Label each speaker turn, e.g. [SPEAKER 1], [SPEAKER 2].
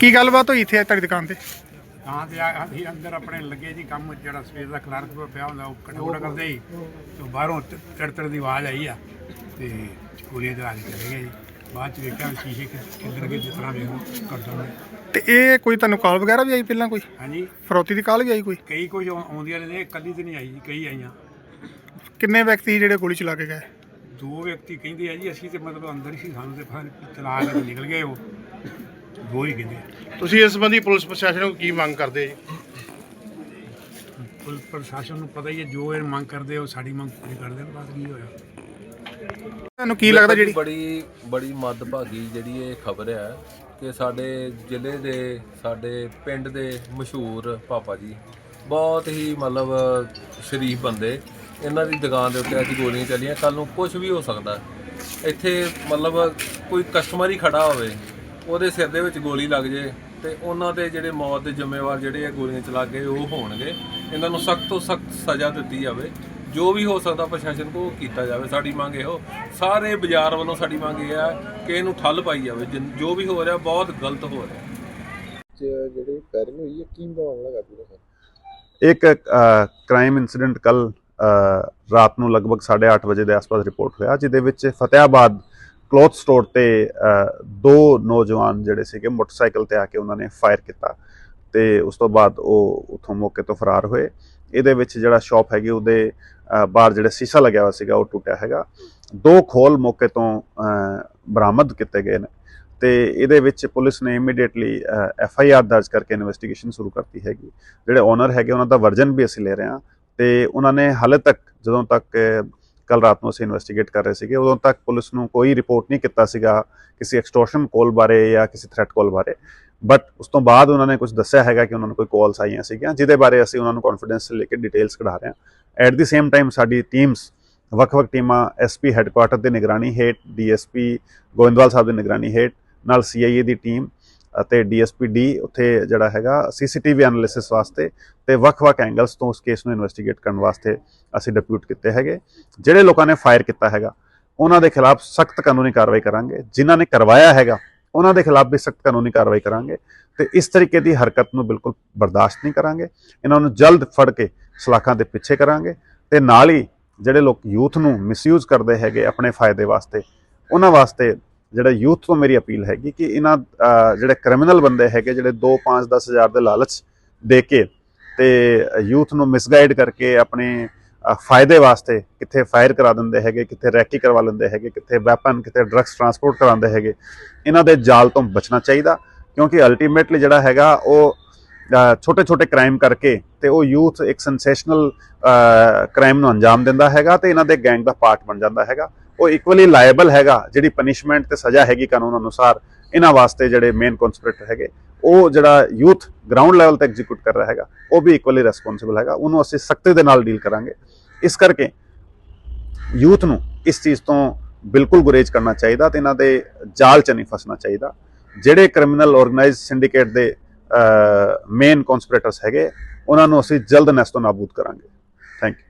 [SPEAKER 1] ਕੀ ਗੱਲਬਾਤ ਹੋਈ ਇੱਥੇ ਤੁਹਾਡੀ ਦੁਕਾਨ ਤੇ?
[SPEAKER 2] ਤਾਂ ਤੇ ਆ- ਅਸੀਂ ਅੰਦਰ ਆਪਣੇ ਲੱਗੇ ਜੀ ਕੰਮ ਜਿਹੜਾ ਸਵੇਰ ਦਾ ਕਲਰਕ ਪਿਆ ਹੁੰਦਾ ਉਹ ਕਟੋੜਾ ਕਰਦੇ ਸੀ। ਤੇ ਬਾਹਰੋਂ ਤੜਤੜ ਦੀ ਆਵਾਜ਼ ਆਈ ਆ ਤੇ ਗੋਲੀਆਂ ਚਲਾ ਕੇ ਚਲੇ ਗਏ ਜੀ। ਬਾਅਦ ਚ ਵੇਖਿਆ ਵੀ ਸ਼ੀਸ਼ੇ ਕਿ- ਕਿੱਧਰ ਗਏ ਜਿਸ ਤਰ੍ਹਾਂ ਵੇਖੋ ਕਰ ਨੇ
[SPEAKER 1] ਤੇ ਇਹ ਕੋਈ ਤੁਹਾਨੂੰ ਕਾਲ ਵਗੈਰਾ ਵੀ ਆਈ ਪਹਿਲਾਂ ਕੋਈ?
[SPEAKER 2] ਹਾਂਜੀ।
[SPEAKER 1] ਫਰੋਤੀ ਦੀ ਕਾਲ ਵੀ ਆਈ ਕੋਈ?
[SPEAKER 2] ਕਈ ਕੁਝ ਆਉ- ਆਉਂਦੀਆਂ ਨੇ ਇਕੱਲੀ ਤੇ ਨਹੀਂ ਆਈ ਜੀ ਕਈ ਆਈਆਂ।
[SPEAKER 1] ਕਿੰਨੇ ਵਿਅਕਤੀ ਸੀ ਜਿਹੜੇ ਗੋਲੀ ਚਲਾ ਕੇ ਗਏ?
[SPEAKER 2] ਦੋ ਵਿਅਕਤੀ ਕਹਿੰਦੇ ਆ ਜੀ ਅਸੀਂ ਤੇ ਮਤਲਬ ਅੰਦਰ ਹੀ ਸੀ ਸਾਨੂੰ ਤੇ ਫਿਰ ਚਲਾ ਕੇ ਨਿਕਲ ਗਏ ਉਹ। ਦੋ ਹੀ ਕਹਿੰਦੇ ਆ।
[SPEAKER 3] ਤੁਸੀਂ ਇਸ ਸੰਬੰਧੀ ਪੁਲਿਸ ਪ੍ਰਸ਼ਾਸਨ ਨੂੰ ਕੀ ਮੰਗ ਕਰਦੇ ਜੀ
[SPEAKER 2] ਪੁਲਿਸ ਪ੍ਰਸ਼ਾਸਨ ਨੂੰ ਪਤਾ ਹੀ ਹੈ ਜੋ ਇਹ ਮੰਗ ਕਰਦੇ ਆ, ਉਹ ਸਾਡੀ ਮੰਗ ਪੂਰੀ ਕਰਦੇ ਨੇ ਬਸ ਕੀ ਹੋਇਆ
[SPEAKER 1] ਤੁਹਾਨੂੰ ਕੀ ਲੱਗਦਾ ਜਿਹੜੀ
[SPEAKER 4] ਬੜੀ ਬੜੀ ਮੱਦਭਾਗੀ ਜਿਹੜੀ ਇਹ ਖਬਰ ਹੈ ਕਿ ਸਾਡੇ ਜ਼ਿਲ੍ਹੇ ਦੇ ਸਾਡੇ ਪਿੰਡ ਦੇ ਮਸ਼ਹੂਰ ਪਾਪਾ ਜੀ ਬਹੁਤ ਹੀ ਮਤਲਬ ਸ਼ਰੀਫ ਬੰਦੇ ਇਹਨਾਂ ਦੀ ਦੁਕਾਨ ਦੇ ਉੱਤੇ ਅੱਜ ਗੋਲੀਆਂ ਚੱਲੀਆਂ ਕੱਲ ਨੂੰ ਕੁਝ ਵੀ ਹੋ ਸਕਦਾ। ਇੱਥੇ ਮਤਲਬ ਕੋਈ ਕਸਟਮਰ ਹੀ ਖੜਾ ਹੋਵੇ ਉਹਦੇ ਸਿਰ ਦੇ ਵਿੱਚ ਗੋਲੀ ਲੱਗ ਜੇ ਤੇ ਉਹਨਾਂ ਦੇ ਜਿਹੜੇ ਮੌਤ ਦੇ ਜ਼ਿੰਮੇਵਾਰ ਜਿਹੜੇ ਆ ਗੋਲੀਆਂ ਚਲਾ ਕੇ ਉਹ ਹੋਣਗੇ। ਇਹਨਾਂ ਨੂੰ ਸਖਤ ਤੋਂ ਸਖਤ ਸਜ਼ਾ ਦਿੱਤੀ ਜਾਵੇ। ਜੋ ਵੀ ਹੋ ਸਕਦਾ ਪ੍ਰਸ਼ਾਸਨ ਕੋ ਕੀਤਾ ਜਾਵੇ। ਸਾਡੀ ਮੰਗ ਇਹੋ ਸਾਰੇ ਬਾਜ਼ਾਰ ਵੱਲੋਂ ਸਾਡੀ ਮੰਗ ਇਹ ਹੈ ਕਿ ਇਹਨੂੰ ਠੱਲ ਪਾਈ ਜਾਵੇ। ਜੋ ਵੀ ਹੋ ਰਿਹਾ ਬਹੁਤ ਗਲਤ ਹੋ ਰਿਹਾ।
[SPEAKER 5] ਜਿਹੜੀ ਫਾਇਰਿੰਗ ਹੋਈ ਹੈ ਕੀ ਮਾਮਲਾ ਪੂਰਾ ਸਰ
[SPEAKER 6] ਇੱਕ ਕ੍ਰਾਈਮ ਇਨਸੀਡੈਂਟ ਕੱਲ ਰਾਤ ਨੂੰ ਲਗਭਗ 8:30 ਵਜੇ ਦੇ ਆਸ-ਪਾਸ ਰਿਪੋਰਟ ਹੋਇਆ ਜਿਹਦੇ ਵਿੱਚ ਫਤਿਆਬਾਦ ਕਲੋਥ ਸਟੋਰ ਤੇ ਦੋ ਨੌਜਵਾਨ ਜਿਹੜੇ ਸੀਗੇ ਮੋਟਰਸਾਈਕਲ ਤੇ ਆ ਕੇ ਉਹਨਾਂ ਨੇ ਫਾਇਰ ਕੀਤਾ ਤੇ ਉਸ ਤੋਂ ਬਾਅਦ ਉਹ ਉਥੋਂ ਮੌਕੇ ਤੋਂ ਫਰਾਰ ਹੋਏ। ਇਹਦੇ ਵਿੱਚ ਜਿਹੜਾ ਸ਼ਾਪ ਹੈਗੀ ਉਹਦੇ ਬਾਹਰ ਜਿਹੜਾ ਸ਼ੀਸ਼ਾ ਲੱਗਿਆ ਹੋਇਆ ਸੀਗਾ ਉਹ ਟੁੱਟਿਆ ਹੈਗਾ। ਦੋ ਖੋਲ ਮੌਕੇ ਤੋਂ ਬਰਾਮਦ ਕੀਤੇ ਗਏ ਨੇ ਤੇ ਇਹਦੇ ਵਿੱਚ ਪੁਲਿਸ ਨੇ ਇਮੀਡੀਏਟਲੀ ਐਫ ਆਈ ਆਰ ਦਰਜ ਕਰਕੇ ਇਨਵੈਸਟੀਗੇਸ਼ਨ ਸ਼ੁਰੂ ਕਰਤੀ ਹੈਗੀ। ਜਿਹੜੇ ਓਨਰ ਹੈਗੇ ਉਹਨਾਂ ਦਾ ਵਰਜਨ ਵੀ ਅਸੀਂ ਲੈ ਰਹੇ ਹਾਂ ਤੇ ਉਹਨਾਂ ਨੇ ਹਾਲੇ ਤੱਕ ਜਦੋਂ ਤੱਕ ਕੱਲ ਰਾਤ ਨੂੰ ਅਸੀਂ ਇਨਵੈਸਟੀਗੇਟ ਕਰ ਰਹੇ ਸੀਗੇ, ਉਦੋਂ ਤੱਕ ਪੁਲਿਸ ਨੂੰ ਕੋਈ ਰਿਪੋਰਟ ਨਹੀਂ ਕੀਤਾ ਸੀਗਾ ਕਿਸੇ ਐਕਸਟੋਰਸ਼ਨ ਕਾਲ ਬਾਰੇ ਜਾਂ ਕਿਸੇ ਥ੍ਰੈਟ ਕਾਲ ਬਾਰੇ। ਬਟ ਉਸ ਤੋਂ ਬਾਅਦ ਉਹਨਾਂ ਨੇ ਕੁਝ ਦੱਸਿਆ ਹੈਗਾ ਕਿ ਉਹਨਾਂ ਨੂੰ ਕੋਈ ਕਾਲਸ ਆਈਆਂ ਸੀਗੀਆਂ, ਜਿਹਦੇ ਬਾਰੇ ਅਸੀਂ ਉਹਨਾਂ ਨੂੰ ਕੌਨਫੀਡੈਂਸ ਲੈ ਕੇ ਡਿਟੇਲਸ ਕਢਾ ਰਹੇ ਹਾਂ। ਐਟ ਦੀ ਸੇਮ ਟਾਈਮ ਸਾਡੀ ਟੀਮਸ ਵੱਖ-ਵੱਖ ਟੀਮਾਂ ਐਸਪੀ ਹੈੱਡਕੁਆਟਰ ਦੀ ਨਿਗਰਾਨੀ ਹੇਠ ਡੀਐਸਪੀ ਗੋਇੰਦਵਾਲ ਸਾਹਿਬ ਦੀ ਨਿਗਰਾਨੀ ਹੇਠ, ਨਾਲ ਸੀਆਈਏ ਦੀ ਟੀਮ ਅਤੇ ਡੀਐਸਪੀ ਡੀ ਉੱਥੇ ਜਿਹੜਾ ਹੈਗਾ ਸੀਸੀਟੀਵੀ ਐਨਾਲਿਸਿਸ ਵਾਸਤੇ ਤੇ ਵੱਖ-ਵੱਖ ਐਂਗਲਸ ਤੋਂ ਉਸ ਕੇਸ ਨੂੰ ਇਨਵੈਸਟੀਗੇਟ ਕਰਨ ਵਾਸਤੇ ਅਸੀਂ ਡਿਪਿਊਟ ਕੀਤੇ ਹੈਗੇ। ਜਿਹੜੇ ਲੋਕਾਂ ਨੇ ਫਾਇਰ ਕੀਤਾ ਹੈਗਾ, ਉਹਨਾਂ ਦੇ ਖਿਲਾਫ ਸਖਤ ਕਾਨੂੰਨੀ ਕਾਰਵਾਈ ਕਰਾਂਗੇ। ਜਿਨ੍ਹਾਂ ਨੇ ਕਰਵਾਇਆ ਹੈਗਾ, ਉਹਨਾਂ ਦੇ ਖਿਲਾਫ ਵੀ ਸਖਤ ਕਾਨੂੰਨੀ ਕਾਰਵਾਈ ਕਰਾਂਗੇ ਤੇ ਇਸ ਤਰੀਕੇ ਦੀ ਹਰਕਤ ਨੂੰ ਬਿਲਕੁਲ ਬਰਦਾਸ਼ਤ ਨਹੀਂ ਕਰਾਂਗੇ। ਇਹਨਾਂ ਨੂੰ ਜਲਦ ਫੜ ਕੇ ਸਲਾਖਾਂ ਦੇ ਪਿੱਛੇ ਕਰਾਂਗੇ ਤੇ ਨਾਲ ਹੀ ਜਿਹੜੇ ਲੋਕ ਯੂਥ ਨੂੰ ਮਿਸਯੂਜ਼ ਕਰਦੇ ਹੈਗੇ ਆਪਣੇ ਫਾਇਦੇ ਵਾਸਤੇ, ਉਹਨਾਂ ਵਾਸਤੇ ਜਿਹੜਾ ਯੂਥ ਤੋਂ ਮੇਰੀ ਅਪੀਲ ਹੈਗੀ ਕਿ ਇਹਨਾਂ ਜਿਹੜੇ ਕ੍ਰਿਮੀਨਲ ਬੰਦੇ ਹੈਗੇ, ਜਿਹੜੇ 2 5 10 ਹਜ਼ਾਰ ਦੇ ਲਾਲਚ ਦੇ ਕੇ ਤੇ ਯੂਥ ਨੂੰ ਮਿਸਗਾਈਡ ਕਰਕੇ ਆਪਣੇ ਫਾਇਦੇ ਵਾਸਤੇ ਕਿੱਥੇ ਫਾਇਰ ਕਰਾ ਦਿੰਦੇ ਹੈਗੇ, ਕਿੱਥੇ ਰੈਕੀ ਕਰਵਾ ਲੈਂਦੇ ਹੈਗੇ, ਕਿੱਥੇ ਵੈਪਨ, ਕਿੱਥੇ ਡਰੱਗਸ ਟਰਾਂਸਪੋਰਟ ਕਰਾਉਂਦੇ ਹੈਗੇ, ਇਹਨਾਂ ਦੇ ਜਾਲ ਤੋਂ ਬਚਣਾ ਚਾਹੀਦਾ ਕਿਉਂਕਿ ਅਲਟੀਮੇਟਲੀ ਜਿਹੜਾ ਹੈਗਾ ਉਹ ਛੋਟੇ ਛੋਟੇ ਕ੍ਰਾਈਮ ਕਰਕੇ ਤੇ ਉਹ ਯੂਥ ਇੱਕ ਸੈਂਸੇਸ਼ਨਲ ਕ੍ਰਾਈਮ ਨੂੰ ਅੰਜਾਮ ਦਿੰਦਾ ਹੈਗਾ ਤੇ ਇਹਨਾਂ ਦੇ ਗੈਂਗ ਦਾ ਪਾਰਟ ਬਣ ਜਾਂਦਾ ਹੈਗਾ। ਉਹ ਇਕੁਅਲੀ ਲਾਇਬਲ ਹੈਗਾ, ਜਿਹੜੀ ਪਨਿਸ਼ਮੈਂਟ ਤੇ ਸਜ਼ਾ ਹੈਗੀ ਕਾਨੂੰਨ ਅਨੁਸਾਰ, ਇਹਨਾਂ ਵਾਸਤੇ ਜਿਹੜੇ ਮੇਨ ਕਨਸਪੀਰੇਟਰ ਹੈਗੇ, ਉਹ ਜਿਹੜਾ ਯੂਥ ਗਰਾਊਂਡ ਲੈਵਲ ਤੇ ਐਗਜ਼ੀਕਿਊਟ ਕਰ ਰਿਹਾ ਹੈਗਾ, ਉਹ ਵੀ ਇਕੁਅਲੀ ਰਿਸਪੌਂਸਿਬਲ ਹੈਗਾ, ਉਹਨੂੰ ਅਸੀਂ ਸਖਤੀ ਦੇ ਨਾਲ ਡੀਲ ਕਰਾਂਗੇ। ਇਸ ਕਰਕੇ ਯੂਥ ਨੂੰ ਇਸ ਚੀਜ਼ ਤੋਂ ਬਿਲਕੁਲ ਗੁਰੇਜ਼ ਕਰਨਾ ਚਾਹੀਦਾ ਤੇ ਇਹਨਾਂ ਦੇ ਜਾਲ 'ਚ ਨਹੀਂ ਫਸਣਾ ਚਾਹੀਦਾ। ਜਿਹੜੇ ਕ੍ਰਿਮੀਨਲ ਆਰਗੇਨਾਈਜ਼ ਸਿੰਡੀਕੇਟ ਦੇ ਮੇਨ ਕਨਸਪੀਰੇਟਰਸ ਹੈਗੇ, ਉਹਨਾਂ ਨੂੰ ਅਸੀਂ ਜਲਦ ਨੈਸਤੋ ਨਾਬੂਦ ਕਰਾਂਗੇ। Thank you